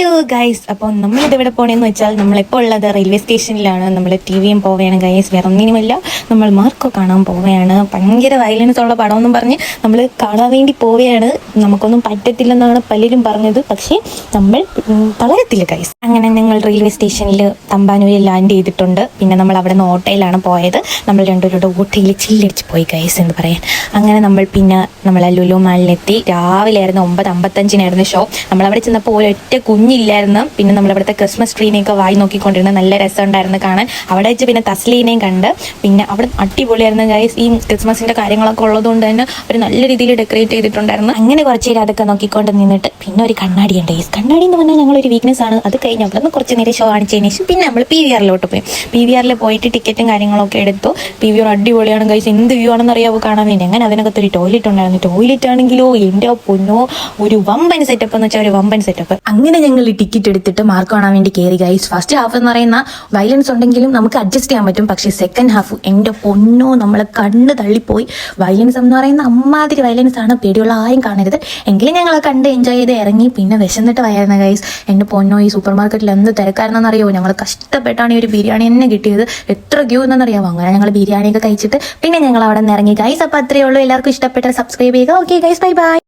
Hello guys അപ്പോൾ നമ്മളിത് ഇവിടെ പോകണമെന്ന് വെച്ചാൽ നമ്മളിപ്പോൾ ഉള്ളത് റെയിൽവേ സ്റ്റേഷനിലാണ്. നമ്മൾ ടി വിയും പോവുകയാണ് ഗൈസ്. വേറെ ഒന്നിനുമില്ല നമ്മൾ മാർക്കോ കാണാൻ പോവുകയാണ്. ഭയങ്കര വയലൻസ് ഉള്ള പടമെന്നും പറഞ്ഞ് നമ്മൾ കാണാൻ വേണ്ടി പോവുകയാണ്. നമുക്കൊന്നും പറ്റത്തില്ലെന്നാണ് പലരും പറഞ്ഞത്. പക്ഷേ നമ്മൾ തളരത്തില്ല ഗൈസ്. അങ്ങനെ ഞങ്ങൾ റെയിൽവേ സ്റ്റേഷനിൽ തമ്പാനൂരിൽ ലാൻഡ് ചെയ്തിട്ടുണ്ട്. പിന്നെ നമ്മൾ അവിടെ നിന്ന് ഓട്ടോയിലാണ് പോയത്. നമ്മൾ രണ്ടുപേരുടെ ഓട്ടോയിൽ ചില്ലടിച്ച് പോയി ഗൈസ് എന്ന് പറയാൻ. അങ്ങനെ നമ്മൾ പിന്നെ നമ്മൾ ലുലു മാളിലെത്തി. രാവിലെ ആയിരുന്നു ഒമ്പത് അമ്പത്തഞ്ചിനായിരുന്നു ഷോ നമ്മൾ അവിടെ ചെന്നപ്പോൾ ഒരൊറ്റ കുഞ്ഞില്ലായിരുന്നു പിന്നെ നമ്മളിവിടുത്തെ ക്രിസ്മസ് ട്രീനെയൊക്കെ വായി നോക്കിക്കൊണ്ടിരുന്ന നല്ല രസമുണ്ടായിരുന്നു കാണാൻ. അവിടെ വെച്ച് പിന്നെ തസ്ലീനെയും കണ്ട്. പിന്നെ അവിടെ അടിപൊളിയായിരുന്നു ഗൈസ് ഈ ക്രിസ്മസിന്റെ കാര്യങ്ങളൊക്കെ ഉള്ളതുകൊണ്ട് തന്നെ അവർ നല്ല രീതിയിൽ ഡെക്കറേറ്റ് ചെയ്തിട്ടുണ്ടായിരുന്നു. അങ്ങനെ കുറച്ച് നേരം അതൊക്കെ നോക്കിക്കൊണ്ട് നിന്നിട്ട് പിന്നെ ഒരു കണ്ണാടി ഉണ്ട് ഗൈസ് കണ്ണാടി എന്ന് പറഞ്ഞാൽ ഞങ്ങളൊരു വീക്ക്നെസ് ആണ്. അത് കഴിഞ്ഞ് അവിടെ നിന്ന് കുറച്ച് നേരം ഷോ കാണിച്ചതിന് ശേഷം പിന്നെ നമ്മൾ പി വി ആറിലോട്ട് പോയി. പി വി ആറിൽ പോയിട്ട് ടിക്കറ്റും കാര്യങ്ങളൊക്കെ എടുത്തു. പി വി ആർ അടിപൊളിയാണ് ഗൈസ് എന്ത് വ്യൂ ആണെന്ന് അറിയാവോ കാണാൻ വേണ്ടി. അങ്ങനെ അതിനകത്ത് ഒരു ടോയ്ലറ്റ് ഉണ്ടായിരുന്നു. ടോയ്ലറ്റ് ആണെങ്കിലോ എന്റെ പൊന്നോ ഒരു വമ്പൻ സെറ്റപ്പ് എന്ന് വെച്ചാൽ ഒരു വമ്പൻ സെറ്റപ്പ് അങ്ങനെ ഞങ്ങൾ ടിക്കറ്റ് എടുത്തിട്ട് മാർക്ക് കാണാൻ വേണ്ടി കയറി ഗൈസ് ഫസ്റ്റ് ഹാഫ് എന്ന് പറയുന്ന വയലൻസ് ഉണ്ടെങ്കിലും നമുക്ക് അഡ്ജസ്റ്റ് ചെയ്യാൻ പറ്റും. പക്ഷേ സെക്കൻഡ് ഹാഫ് എന്റെ പൊന്നോ നമ്മളെ കണ്ണ് തള്ളിപ്പോയി. വയലൻസ് എന്ന് പറയുന്ന അമ്മാതിരി വയലൻസ് ആണ് പേടിയുള്ള ആരും കാണരുത്. എങ്കിലും ഞങ്ങൾ കണ്ട് എൻജോയ് ചെയ്ത് ഇറങ്ങി. പിന്നെ വിശന്നിട്ട് വയായിരുന്നു ഗൈസ് എന്റെ പൊന്നോ ഈ സൂപ്പർ മാർക്കറ്റിൽ എന്ത് തിരക്കാരെന്നറിയോ ഞങ്ങൾ കഷ്ടപ്പെട്ടാണ് ഈ ഒരു ബിരിയാണി തന്നെ കിട്ടിയത്. എത്ര ക്യൂ എന്നറിയാമോ അങ്ങനെ ഞങ്ങൾ ബിരിയാണിയൊക്കെ കഴിച്ചിട്ട് പിന്നെ ഞങ്ങൾ അവിടെ നിന്ന് ഇറങ്ങി. ഗൈസ് അപ്പോൾ അത്രയേ ഉള്ളൂ. എല്ലാവർക്കും ഇഷ്ടപ്പെട്ട സബ്സ്ക്രൈബ് ചെയ്യുക. Okay guys bye bye